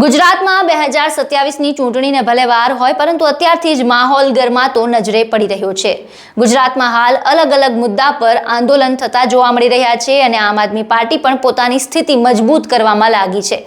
ગુજરાતમાં બે હજાર સત્યાવીસની ચૂંટણીને ભલે વાર હોય, પરંતુ અત્યારથી જ માહોલ ગરમાતો નજરે પડી રહ્યો છે. ગુજરાતમાં હાલ અલગ અલગ મુદ્દા પર આંદોલન થતા જોવા મળી રહ્યા છે અને આમ આદમી પાર્ટી પણ પોતાની સ્થિતિ મજબૂત કરવામાં લાગી છે.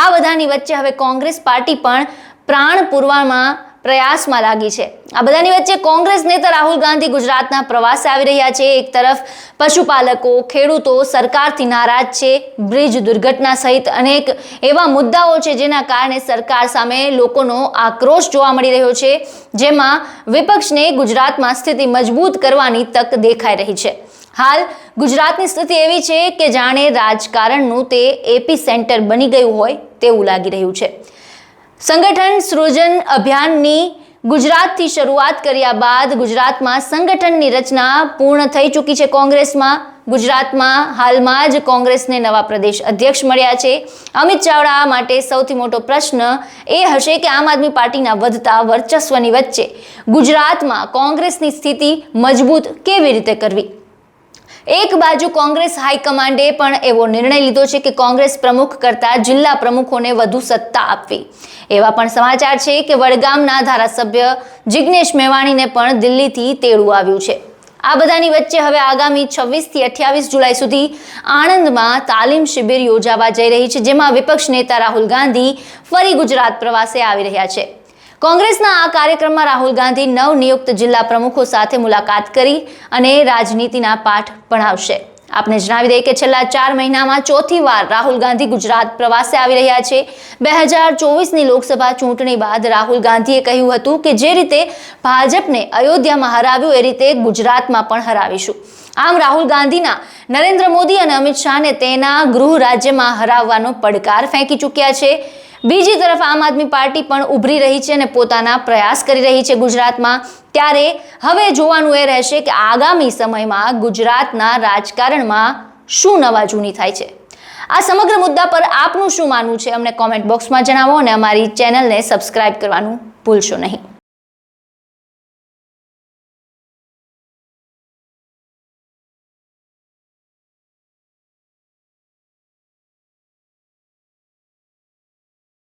આ બધાની વચ્ચે હવે કોંગ્રેસ પાર્ટી પણ પ્રાણ પૂરવામાં પ્રયાસમાં લાગી છે. આ બધાની વચ્ચે કોંગ્રેસ નેતા રાહુલ ગાંધી ગુજરાતના પ્રવાસે આવી રહ્યા છે. એક તરફ પશુપાલકો, ખેડૂતો સરકારથી નારાજ છે. બ્રિજ દુર્ઘટના સહિત અનેક એવા મુદ્દાઓ છે જેના કારણે સરકાર સામે લોકોનો આક્રોશ જોવા મળી રહ્યો છે. જેમાં વિપક્ષને ગુજરાતમાં સ્થિતિ મજબૂત કરવાની તક દેખાઈ રહી છે. હાલ ગુજરાતની સ્થિતિ એવી છે કે જાણે રાજકારણનું તે એપી સેન્ટર બની ગયું હોય તેવું લાગી રહ્યું છે. સંગઠન સૃજન અભિયાનની ગુજરાતથી શરૂઆત કર્યા બાદ ગુજરાતમાં સંગઠનની રચના પૂર્ણ થઈ ચૂકી છે કોંગ્રેસમાં. ગુજરાતમાં હાલમાં જ કોંગ્રેસને નવા પ્રદેશ અધ્યક્ષ મળ્યા છે. અમિત ચાવડા માટે સૌથી મોટો પ્રશ્ન એ હશે કે આમ આદમી પાર્ટીના વધતા વર્ચસ્વની વચ્ચે ગુજરાતમાં કોંગ્રેસની સ્થિતિ મજબૂત કેવી રીતે કરવી? એક બાજુ કોંગ્રેસ હાઈકમાન્ડે પણ એવો નિર્ણય લીધો છે કે કોંગ્રેસ પ્રમુખ કરતા જિલ્લા પ્રમુખોને વધુ સત્તા આપવી. એવા પણ સમાચાર છે કે વડગામના ધારાસભ્ય જિગ્નેશ મેવાણીને પણ દિલ્હીથી તેડું આવ્યું છે. આ બધાની વચ્ચે હવે આગામી છવ્વીસથી અઠ્યાવીસ જુલાઈ સુધી આણંદમાં તાલીમ શિબિર યોજાવા જઈ રહી છે, જેમાં વિપક્ષ નેતા રાહુલ ગાંધી ફરી ગુજરાત પ્રવાસે આવી રહ્યા છે. કોંગ્રેસના આ કાર્યક્રમમાં રાહુલ ગાંધી નવનિયુક્ત જિલ્લા પ્રમુખો સાથે મુલાકાત કરી અને રાજનીતિના પાઠ ભણાવશે. આપને જણાવી દઈએ કે છેલ્લા ચાર મહિનામાં ચોથી વાર રાહુલ ગાંધી ગુજરાત પ્રવાસે આવી રહ્યા છે. બે હજાર ચોવીસની લોકસભા ચૂંટણી બાદ રાહુલ ગાંધીએ કહ્યું હતું કે જે રીતે ભાજપને અયોધ્યામાં હરાવ્યું એ રીતે ગુજરાતમાં પણ હરાવીશું. આમ રાહુલ ગાંધીના નરેન્દ્ર મોદી અને અમિત શાહને તેના ગૃહ રાજ્યમાં હરાવવાનો પડકાર ફેંકી ચૂક્યા છે. બીજી તરફ આમ આદમી પાર્ટી પણ ઉભરી રહી છે અને પોતાના પ્રયાસ કરી રહી છે ગુજરાતમાં. ત્યારે હવે જોવાનું એ રહેશે કે આગામી સમયમાં ગુજરાતના રાજકારણમાં શું નવા જૂની થાય છે. આ સમગ્ર મુદ્દા પર આપનું શું માનવું છે? અમને કોમેન્ટ બોક્સમાં જણાવો અને અમારી ચેનલને સબસ્ક્રાઇબ કરવાનું ભૂલશો નહીં.